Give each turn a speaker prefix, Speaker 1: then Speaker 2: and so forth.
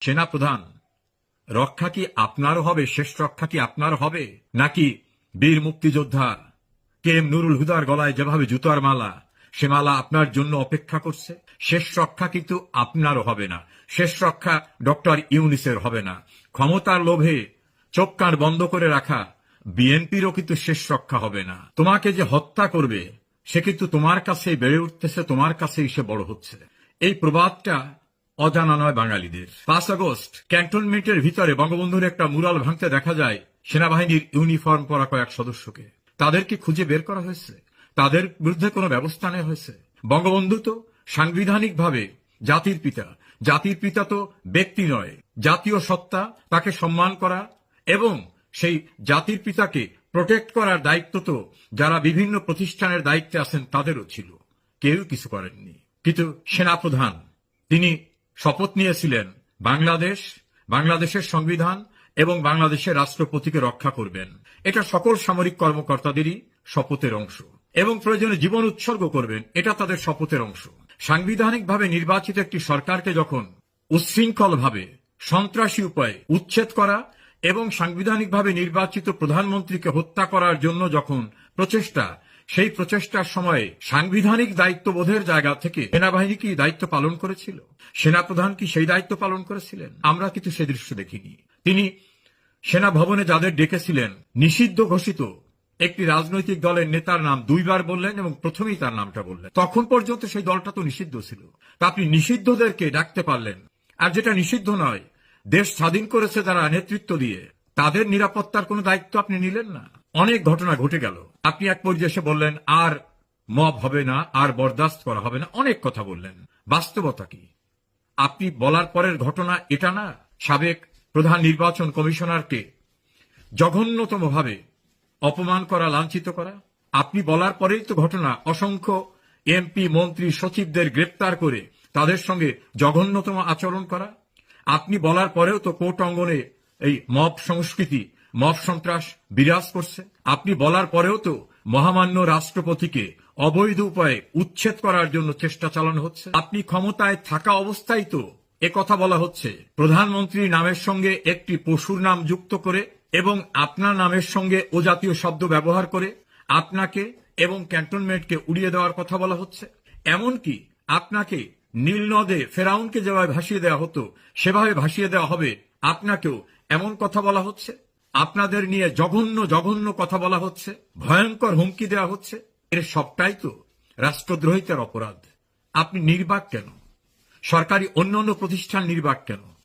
Speaker 1: সেনা প্রধান, রক্ষা কি আপনার হবে? শেষ রক্ষা কি আপনার হবে? নাকি বীর মুক্তিযোদ্ধা, কে এম নুরুল হুদার গলায় যেভাবে জুতার মালা, সে মালা আপনার জন্য অপেক্ষা করছে? শেষ রক্ষা কিন্তু আপনারও হবে না। শেষ রক্ষা ডক্টর ইউনিসের হবে না। ক্ষমতার লোভে চোখ কান বন্ধ করে রাখা বিএনপিরও কিন্তু শেষ রক্ষা হবে না। তোমাকে যে হত্যা করবে, সে কিন্তু তোমার কাছেই বেড়ে উঠতেছে, তোমার কাছেই সে বড় হচ্ছে। এই প্রবাদটা অজানা নয় বাঙালিদের। পাঁচ আগস্ট, ক্যান্টনমেন্টের ভিতরে বঙ্গবন্ধুর একটা মুরাল ভাঙতে দেখা যায় সেনাবাহিনীর ইউনিফর্ম পরা কয়েক সদস্যকে। তাদেরকে খুঁজে বের করা হয়েছে। তাদের বিরুদ্ধে কোনো ব্যবস্থা নেওয়া হয়েছে। বঙ্গবন্ধু তো সাংবিধানিকভাবে জাতির পিতা। জাতির পিতা তো ব্যক্তি নয়। জাতীয় সত্তা তাকে সম্মান করা এবং সেই জাতির পিতাকে প্রোটেক্ট করার দায়িত্ব তো যারা বিভিন্ন প্রতিষ্ঠানের দায়িত্বে আছেন তাদেরও ছিল। কেউ কিছু করেননি। কিন্তু সেনাপ্রধান, তিনি শপথ নিয়েছিলেন বাংলাদেশ, বাংলাদেশের সংবিধান এবং বাংলাদেশের রাষ্ট্রপতিকে রক্ষা করবেন। এটা সকল সামরিক কর্মকর্তাদেরই শপথের অংশ এবং প্রয়োজনে জীবন উৎসর্গ করবেন, এটা তাদের শপথের অংশ। সাংবিধানিকভাবে নির্বাচিত একটি সরকারকে যখন উচ্ছৃঙ্খলভাবে, সন্ত্রাসী উপায়ে উচ্ছেদ করা এবং সাংবিধানিকভাবে নির্বাচিত প্রধানমন্ত্রীকে হত্যা করার জন্য যখন প্রচেষ্টা সেই প্রচেষ্টার সময়ে সাংবিধানিক দায়িত্ববোধের জায়গা থেকে সেনাবাহিনী কি দায়িত্ব পালন করেছিল? সেনাপ্রধান কি সেই দায়িত্ব পালন করেছিলেন? আমরা কিন্তু সে দৃশ্য দেখিনি। তিনি সেনা ভবনে যাদের ডেকেছিলেন, নিষিদ্ধ ঘোষিত একটি রাজনৈতিক দলের নেতার নাম দুইবার বললেন এবং প্রথমেই তার নামটা বললেন। তখন পর্যন্ত সেই দলটা তো নিষিদ্ধ ছিল। তা আপনি নিষিদ্ধদেরকে ডাকতে পারলেন। আর যেটা নিষিদ্ধ নয়, দেশ স্বাধীন করেছে যারা নেতৃত্ব দিয়ে, তাদের নিরাপত্তার কোনো দায়িত্ব আপনি নিলেন না। অনেক ঘটনা ঘটে গেল। আপনি এক পর্যায়ে এসে বললেন, আর মব হবে না, আর বরদাস্ত করা হবে না। অনেক কথা বললেন। বাস্তবতা কি? আপনি বলার পরের ঘটনা এটা না? সাবেক প্রধান নির্বাচন কমিশনারকে জঘন্যতমভাবে অপমান করা, লাঞ্ছিত করা? আপনি বলার পরেই তো ঘটনা, অসংখ্য এমপি, মন্ত্রী, সচিবদের গ্রেপ্তার করে তাদের সঙ্গে জঘন্যতম আচরণ করা? আপনি বলার পরেও তো কোর্ট অঙ্গনে এই মব সংস্কৃতি মব সন্ত্রাস বিরাজ করছে। আপনি বলার পরেও তো মহামান্য রাষ্ট্রপতিকে অবৈধ উপায়ে উচ্ছেদ করার জন্য চেষ্টা চালানো হচ্ছে। আপনি ক্ষমতায় থাকা অবস্থায় তো কথা বলা হচ্ছে, প্রধানমন্ত্রী নামের সঙ্গে একটি পশুর নাম যুক্ত করে এবং আপনার নামের সঙ্গে ও জাতীয় শব্দ ব্যবহার করে আপনাকে এবং ক্যান্টনমেন্টকে উড়িয়ে দেওয়ার কথা বলা হচ্ছে। এমনকি আপনাকে নীল নদে ফেরাউনকে যেভাবে ভাসিয়ে দেওয়া হতো, সেভাবে ভাসিয়ে দেওয়া হবে, আপনাকেও এমন কথা বলা হচ্ছে। আপনাদের নিয়ে জঘন্য জঘন্য কথা বলা হচ্ছে, ভয়ঙ্কর হুমকি দেওয়া হচ্ছে। এর সবটাই তো রাষ্ট্রদ্রোহিতার অপরাধ। আপনি নির্বাক কেন? সরকারি অন্যান্য অন্য প্রতিষ্ঠান নির্বাক কেন?